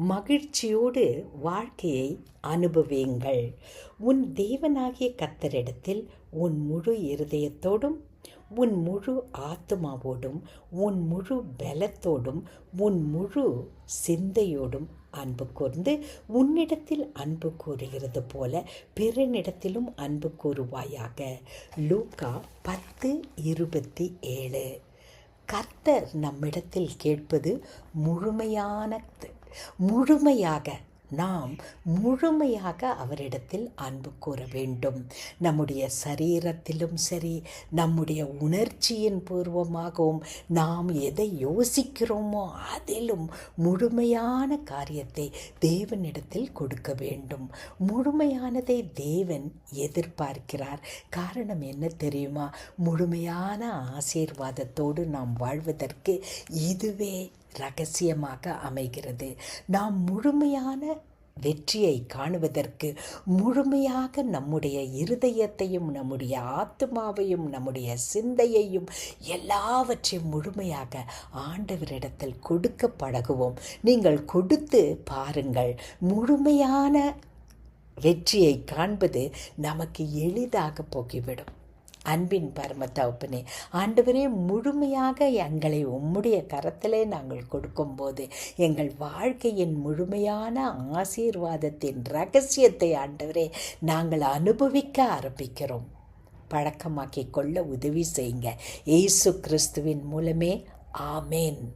மகிழ்ச்சியோடு வாழ்க்கையை அனுபவியுங்கள். உன் தேவனாகிய கத்தரிடத்தில் உன் முழு இருதயத்தோடும் உன் முழு ஆத்மாவோடும் உன் முழு பலத்தோடும் உன் முழு சிந்தையோடும் அன்பு கூர்ந்து உன்னிடத்தில் அன்பு கூறுகிறது போல பிறனிடத்திலும் அன்பு கூறுவாயாக. லூக்கா பத்து இருபத்தி ஏழு. கர்த்தர் நம்மிடத்தில் கேட்பது முழுமையான முழுமையாக நாம் முழுமையாக அவரிடத்தில் அன்பு கூற வேண்டும். நம்முடைய சரீரத்திலும் சரி நம்முடைய உணர்ச்சியின் பூர்வமாகவும் நாம் எதை யோசிக்கிறோமோ அதிலும் முழுமையான காரியத்தை தேவனிடத்தில் கொடுக்க வேண்டும். முழுமையானதை தேவன் எதிர்பார்க்கிறார். காரணம் என்ன தெரியுமா? முழுமையான ஆசீர்வாதத்தோடு நாம் வாழ்வதற்கு இதுவே ரகசியமாக அமைகிறது. நாம் முழுமையான வெற்றியை காணுவதற்கு முழுமையாக நம்முடைய இருதயத்தையும் நம்முடைய ஆத்மாவையும் நம்முடைய சிந்தையையும் எல்லாவற்றையும் முழுமையாக ஆண்டவரிடத்தில் கொடுக்க பழகுவோம். நீங்கள் கொடுத்து பாருங்கள் முழுமையான வெற்றியை காண்பது நமக்கு எளிதாக போகிவிடும். அன்பின் பரம தகுப்பனே ஆண்டவரே முழுமையாக எங்களை உம்முடைய கரத்திலே நாங்கள் கொடுக்கும்போது எங்கள் வாழ்க்கையின் முழுமையான ஆசீர்வாதத்தின் ரகசியத்தை ஆண்டவரே நாங்கள் அனுபவிக்க ஆரம்பிக்கிறோம். பழக்கமாக்கிக் கொள்ள உதவி செய்யுங்க. இயேசு கிறிஸ்துவின் மூலமே ஆமேன்.